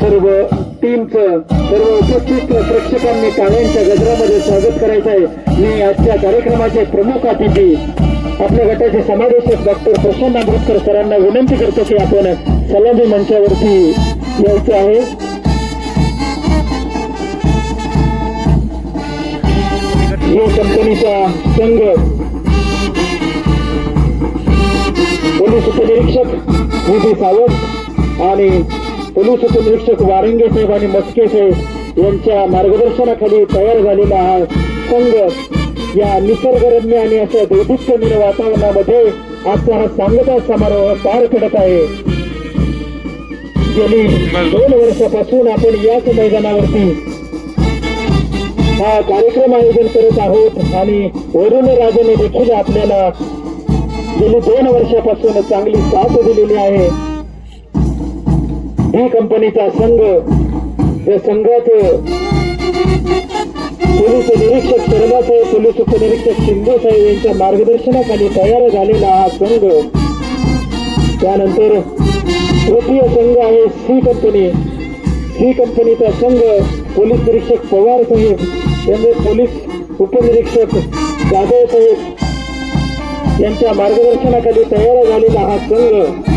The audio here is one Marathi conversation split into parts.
सर्व टीमचं सर्व उपस्थित प्रेक्षकांनी टाळ्यांच्या गजरामध्ये स्वागत करायचं आहे. मी आजच्या कार्यक्रमाचे प्रमुख अतिथी आपल्या गटाचे समावेशक डॉक्टर प्रशांत आंबेडकर सरांना विनंती करतो की आपण सलामी मंचावरती यायचे आहे. कंपनीचा संघ पोलीस उपनिरीक्षक विधी सावंत आणि पोलीस उपनिरीक्षक वारंगे साहेब आणि मस्के साहेब यांच्या मार्गदर्शनाखाली तयार झालेला हा संघ या निसर्गरम्य आणि अशा दैदिप्यमीन वातावरणामध्ये आजचा हा सांगता समारोह पार पडत आहे. गेली दोन वर्षापासून आपण याच मैदानावरती हा कार्यक्रम आयोजन करत आहोत आणि वरुण राजाने देखील आपल्याला गेली दोन वर्षापासून चांगली साथ दिलेली आहे. ही कंपनीचा संघ या संघात पोलीस निरीक्षक शर्मा साहेब पोलीस उपनिरीक्षक शिंदे साहेब यांच्या मार्गदर्शनाखाली तयार झालेला हा संघ. त्यानंतर तृतीय संघ आहे सी कंपनी. सी कंपनीचा संघ पोलीस निरीक्षक पवार साहेब त्यामुळे पोलीस उपनिरीक्षक जाधव साहेब यांच्या मार्गदर्शनाखाली तयार झालेला हा संघ.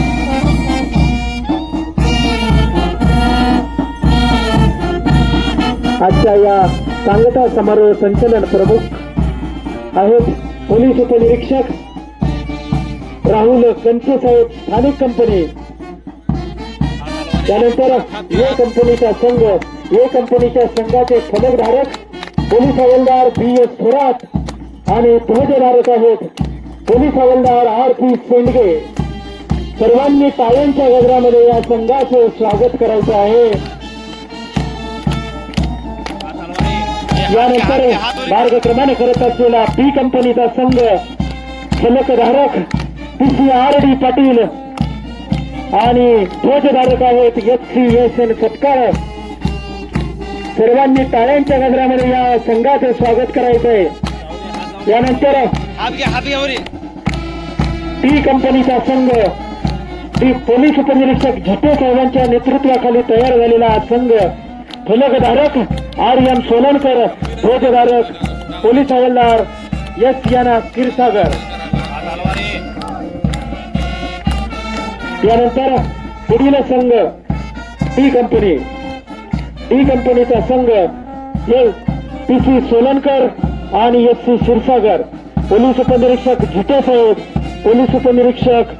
आजच्या या सांगता समारोह संचलन प्रमुख आहेत पोलीस उपनिरीक्षक राहुल कंचे साहेब स्थानिक कंपनी. त्यानंतर ए कंपनीचा संघ ए कंपनीच्या संघाचे फलकधारक पोलीस हवालदार बी एस थोरात आणि ध्वजधारक आहेत पोलीस हवालदार आर पी सेंडगे. सर्वांनी टाळ्यांच्या गजरामध्ये या संघाचे स्वागत करायचं आहे. यानंतर मार्गक्रमण करत असलेला बी कंपनीचा संघ फलकधारक P C R D Patil आणि ध्वजधारक आहेत एस सी एस एन सत्कार सर्वांनी टाळ्यांच्या गजरामध्ये या संघाचं स्वागत करायचं आहे यानंतर टी कंपनीचा संघ टी पोलीस उपनिरीक्षक झटे साहेबांच्या नेतृत्वाखाली तयार झालेला हा संघ फलकधारक आर एम सोलनकर ध्वजधारक पोलीस हवालदार एस याना क्षीरसागर. यानंतर पुढील संघ टी कंपनी. टी कंपनीचा संघ पी सी सोलनकर आणि एस सी क्षीरसागर. पोलीस उपनिरीक्षक झुटे साहेब पोलीस उपनिरीक्षक.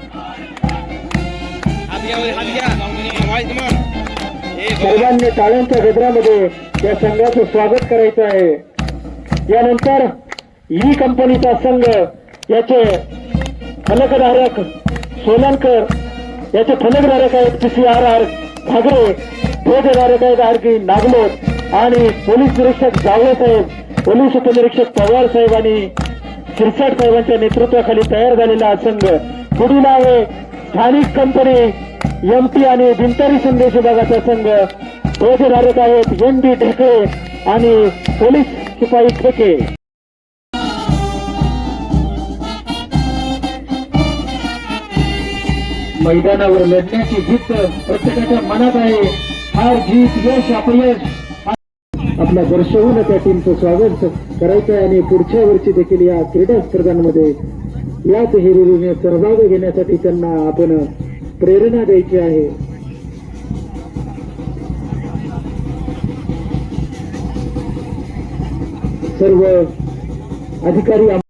सर्वांनी टाळ्यांच्या गजरामध्ये या संघाचं स्वागत करायचं आहे. यानंतर ई कंपनीचा संघ याचे फलकधारक सोलनकर याचे फलकधारक आहेत P C R R Ghagre ध्वजधारक आहेत आर की नागलोट आणि पोलीस निरीक्षक जावळे साहेब पोलीस उपनिरीक्षक पवार साहेब आणि शिरसाट साहेबांच्या नेतृत्वाखाली तयार झालेला हा संघ. पुढील आहे स्थानिक कंपनी एम टी आणि भिंतरी संदेश विभागाचा संघ. ध्वजधारक आहेत एम बी ढेकळे आणि पोलीस शिपाई ठेके मैदानावर लढण्याची जिद्द प्रत्येकाच्या मनात आहे. हार जीत यश अपयश. आपल्या दर्शवून त्या टीमचं स्वागत करायचं आहे आणि पुढच्या वर्षी देखील या क्रीडा स्पर्धांमध्ये याच हिरिरीने सहभाग घेण्यासाठी त्यांना आपण प्रेरणा द्यायची आहे. सर्व अधिकारी